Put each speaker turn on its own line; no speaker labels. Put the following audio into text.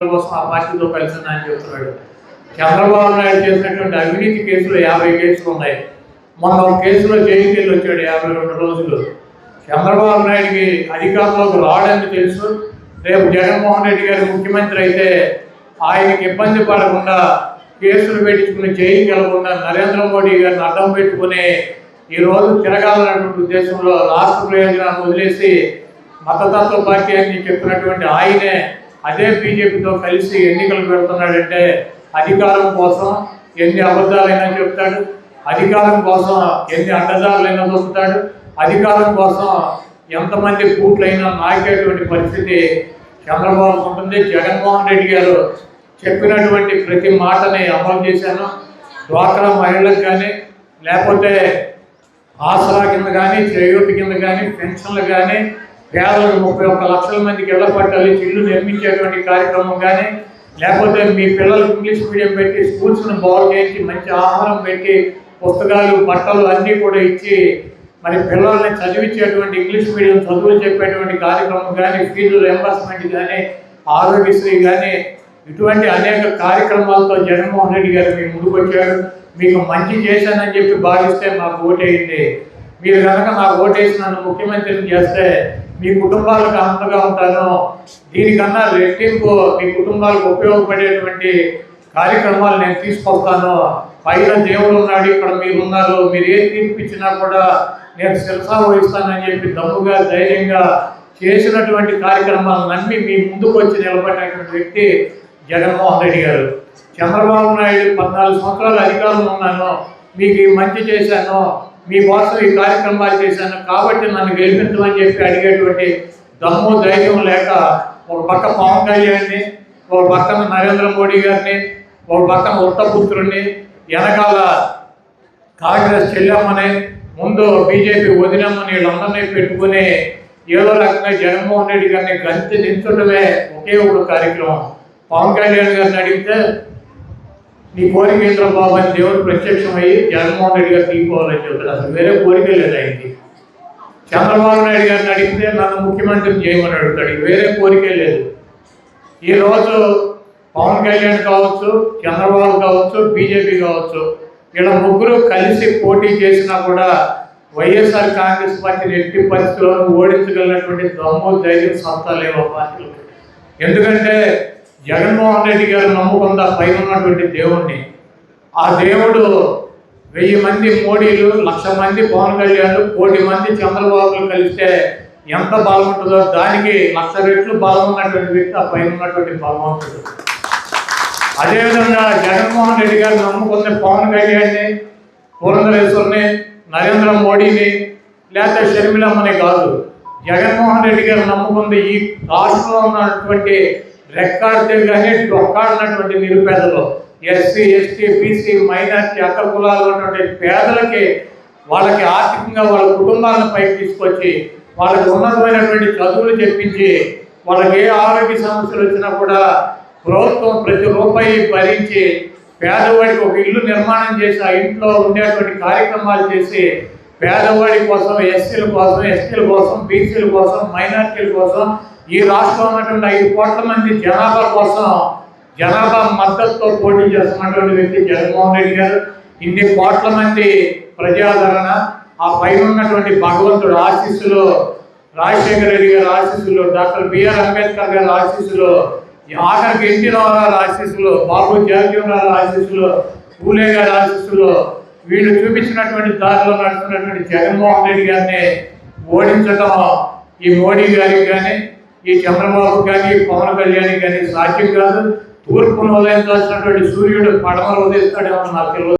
కోసం ఆ కలిసి అని చెప్తున్నాడు. చంద్రబాబు నాయుడు చేసినటువంటి అవినీతి కేసులు యాభై కేసులు ఉన్నాయి. మొన్న ఒక కేసులో జైలుకి వెళ్ళి వచ్చాడు యాభై రెండు రోజులు. చంద్రబాబు నాయుడికి అధికారంలోకి రావడానికి తెలుసు. రేపు జగన్మోహన్ రెడ్డి గారు ముఖ్యమంత్రి అయితే ఆయనకి ఇబ్బంది పడకుండా కేసులు పెట్టించుకుని జైలుకి వెళ్ళకుండా నరేంద్ర మోడీ గారిని అడ్డం పెట్టుకుని ఈ రోజు తిరగాలన్నటువంటి ఉద్దేశంలో రాష్ట్ర ప్రయోజనాన్ని వదిలేసి మతతత్వ పార్టీ అని చెప్పినటువంటి ఆయనే అదే బీజేపీతో కలిసి ఎన్నికలు పెడుతున్నాడంటే అధికారం కోసం ఎన్ని అబద్ధాలైనా చెప్తాడు అధికారం కోసం ఎన్ని అడ్డదారులైనా దొరుకుతాడు అధికారం కోసం ఎంతమంది పూట్లైనా నాకేటువంటి పరిస్థితి చంద్రబాబు ఉంటుంది. జగన్మోహన్ రెడ్డి గారు చెప్పినటువంటి ప్రతి మాటని అమలు చేశాను. డ్వాక్రా మహిళలకు కానీ లేకపోతే ఆసరా కింద కానీ చేయూతి కింద కానీ పెన్షన్లు కానీ పేదలకు ముప్పై ఒక్క లక్షల మందికి ఇళ్ళ పట్టాలి ఇల్లు నిర్మించేటువంటి కార్యక్రమం కానీ లేకపోతే మీ పిల్లలకు ఇంగ్లీష్ మీడియం పెట్టి స్కూల్స్ను బాగు చేసి మంచి ఆహారం పెట్టి పుస్తకాలు బట్టలు అన్నీ కూడా ఇచ్చి మరి పిల్లల్ని చదివించేటువంటి ఇంగ్లీష్ మీడియం చదువులు చెప్పేటువంటి కార్యక్రమం కానీ ఫీజు రియంబర్స్మెంట్ కానీ ఆరోగ్యశ్రీ కానీ ఇటువంటి అనేక కార్యక్రమాలతో జగన్మోహన్ రెడ్డి గారు మీ ముందుకొచ్చారు మీకు మంచి చేశానని చెప్పి భావిస్తే మాకు ఓటేయండి. మీరు కనుక నాకు ఓటేసి నన్ను ముఖ్యమంత్రిని చేస్తే మీ కుటుంబాలకు అంతగా ఉంటాను. దీనికన్నా రెట్టింపు మీ కుటుంబాలకు ఉపయోగపడేటువంటి కార్యక్రమాలు నేను తీసుకొస్తాను. పైన దేవుడు ఉన్నాడు ఇక్కడ మీరు ఉన్నారు మీరు ఏం తీర్పిచ్చినా కూడా నేను శిరసా వహిస్తానని చెప్పి దమ్ముగా ధైర్యంగా చేసినటువంటి కార్యక్రమాలు నమ్మి మీ ముందుకు వచ్చి నిలబడినటువంటి వ్యక్తి జగన్మోహన్ రెడ్డి గారు. చంద్రబాబు నాయుడు పద్నాలుగు సంవత్సరాలు అధికారంలో ఉన్నాను. మీకు మంచి చేశాను. మీకోసం ఈ కార్యక్రమాలు చేశాను కాబట్టి నన్ను గెలిపించమని చెప్పి అడిగేటువంటి దమ్ము ధైర్యం లేక ఒక పక్క పవన్ కళ్యాణ్ని ఒక పక్కన నరేంద్ర మోడీ గారిని ఒక పక్కన ఉత్తపుత్రుడిని వెనకాల కాంగ్రెస్ చెల్లెమ్మని ముందు బీజేపీ వదినమ్మని వీళ్ళందరినీ పెట్టుకుని ఏదో రకంగా జగన్మోహన్ రెడ్డి గారిని గంతి దించడమే ఒకే ఒక కార్యక్రమం. పవన్ కళ్యాణ్ గారిని అడిగితే నీ కోరిక ఏంద్ర బాబు అని దేవుడు ప్రత్యక్షమయ్యి జగన్మోహన్ రెడ్డి గారు తీసుకోవాలని చెప్తాడు. అసలు వేరే కోరిక లేదు ఆయనకి. చంద్రబాబు నాయుడు గారిని అడిగితే నన్ను ముఖ్యమంత్రిని చేయమని అడుగుతాడు. వేరే కోరికే లేదు. ఈరోజు పవన్ కళ్యాణ్ కావచ్చు చంద్రబాబు కావచ్చు బీజేపీ కావచ్చు ఇలా ముగ్గురు కలిసి పోటీ చేసినా కూడా వైఎస్ఆర్ కాంగ్రెస్ పార్టీని ఎట్టి పరిస్థితుల్లో ఓడించగలిగినటువంటి దమ్ము ధైర్యం సత్తా లేవు ఆ ఎందుకంటే జగన్మోహన్ రెడ్డి గారు నమ్ముకుందా పైన ఉన్నటువంటి దేవుణ్ణి. ఆ దేవుడు వెయ్యి మంది మోడీలు లక్ష మంది పవన్ కళ్యాణ్ కోటి మంది చంద్రబాబులు కలిస్తే ఎంత బాగుంటుందో దానికి లక్ష రెట్లు బాగున్నటువంటి వ్యక్తి ఆ పైన ఉన్నటువంటి బలవంతుడు అదేవిధంగా జగన్మోహన్ రెడ్డి గారు నమ్ముకున్న పవన్ కళ్యాణ్ని పురంధరేశ్వరిని నరేంద్ర మోడీని లేకపోతే షర్మిలమ్మని కాదు జగన్మోహన్ రెడ్డి గారు నమ్ముకుంది ఈ రాష్ట్రంలో ఉన్నటువంటి రెక్కాడితే కానీ డొక్కాడినటువంటి నిరుపేదలు ఎస్సీ ఎస్టీ బీసీ మైనార్టీ అక్కడ కులాలు ఉన్నటువంటి పేదలకి వాళ్ళకి ఆర్థికంగా వాళ్ళ కుటుంబాలను పైకి తీసుకొచ్చి వాళ్ళకి ఉన్నతమైనటువంటి చదువులు చెప్పించి వాళ్ళకి ఏ ఆరోగ్య సమస్యలు వచ్చినా కూడా ప్రభుత్వం ప్రతి రూపాయి భరించి పేదవాడికి ఒక ఇల్లు నిర్మాణం చేసి ఆ ఇంట్లో ఉండేటువంటి కార్యక్రమాలు చేసి పేదవాడి కోసం ఎస్సీల కోసం ఎస్టీల కోసం బీసీల కోసం మైనార్టీల కోసం ఈ రాష్ట్రంలో ఉన్నటువంటి ఐదు కోట్ల మంది జనాభా కోసం జనాభా మద్దతుతో పోటీ చేస్తున్నటువంటి వ్యక్తి జగన్మోహన్ రెడ్డి గారు. ఇన్ని కోట్ల మంది ప్రజాదరణ ఆ పైన ఉన్నటువంటి భగవంతుడు ఆశీస్సులు రాజశేఖర రెడ్డి గారి ఆశీస్సులు డాక్టర్ బిఆర్ అంబేద్కర్ గారి ఆశీస్సులు ఈ ఆఖరికి ఎన్టీ రామారావు ఆశీస్సులు బాబు జగజీవనరావు ఆశీస్సులు పూలే గారి ఆశీస్సులు వీళ్ళు చూపించినటువంటి దారిలో నడుస్తున్నటువంటి జగన్మోహన్ రెడ్డి గారిని ఓడించడం ఈ మోడీ గారికి కానీ ఈ చంద్రబాబు కానీ పవన్ కళ్యాణ్ కానీ సాధ్యం కాదు. తూర్పును ఉదయించాల్సినటువంటి సూర్యుడు పడమలు ఉదయిస్తాడేమో నాకు తెలియదు.